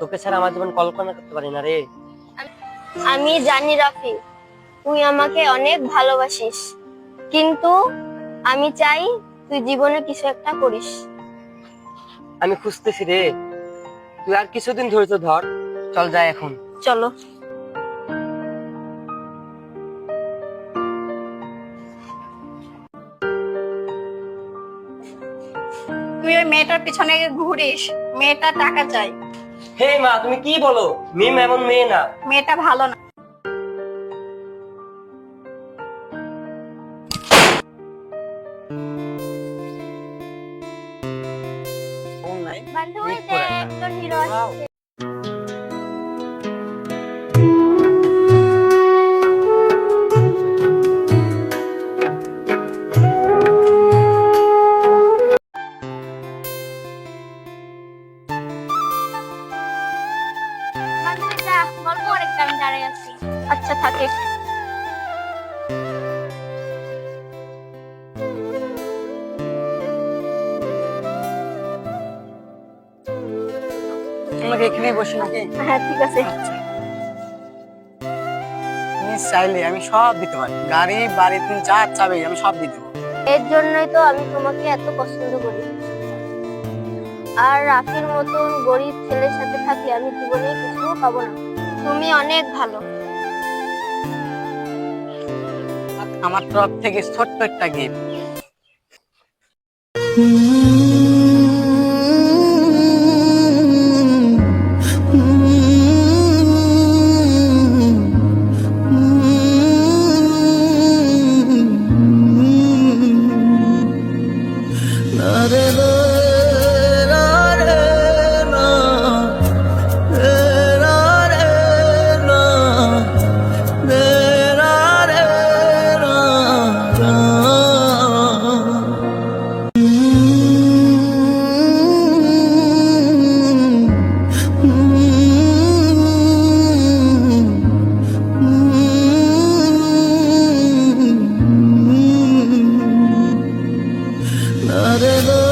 তোকে ছাড়া আমার জীবন কল্পনা করতে পারি না রে। আমি জানি রাফি তুই আমাকে অনেক ভালোবাসিস। কিন্তু আমি চাই তুই জীবনে কিছু একটা করিস। আমি খুঁজতেছি রে। তুই আর কিছুদিন ধৈর্য ধর। চল যাই এখন। চলো। তুই ওই মেয়েটার পিছনে ঘুরিস মেয়েটা টাকা চাই। হে মা তুমি কি বলো? মিম এমন মেয়ে না। মেয়েটা ভালো না। দেখ, তোর হিরো অনেকটা আমি দাঁড়িয়ে আছি। আচ্ছা থাকে। তোমাকে এখানে বসে নাকি? হ্যাঁ ঠিক আছে। তুমি চাইলে আমি সব দিতে পারি। গাড়ি বাড়ি তুমি যা চাবে আমি সব দিতে পারি এর জন্যই তো আমি তোমাকে এত পছন্দ করি। আর রাফির মতন গরিব ছেলের সাথে থাকলে আমি জীবনে কিছু পাবো না। তুমি অনেক ভালো। আমার তরফ থেকে ছোট্ট একটা gift Another I don't know.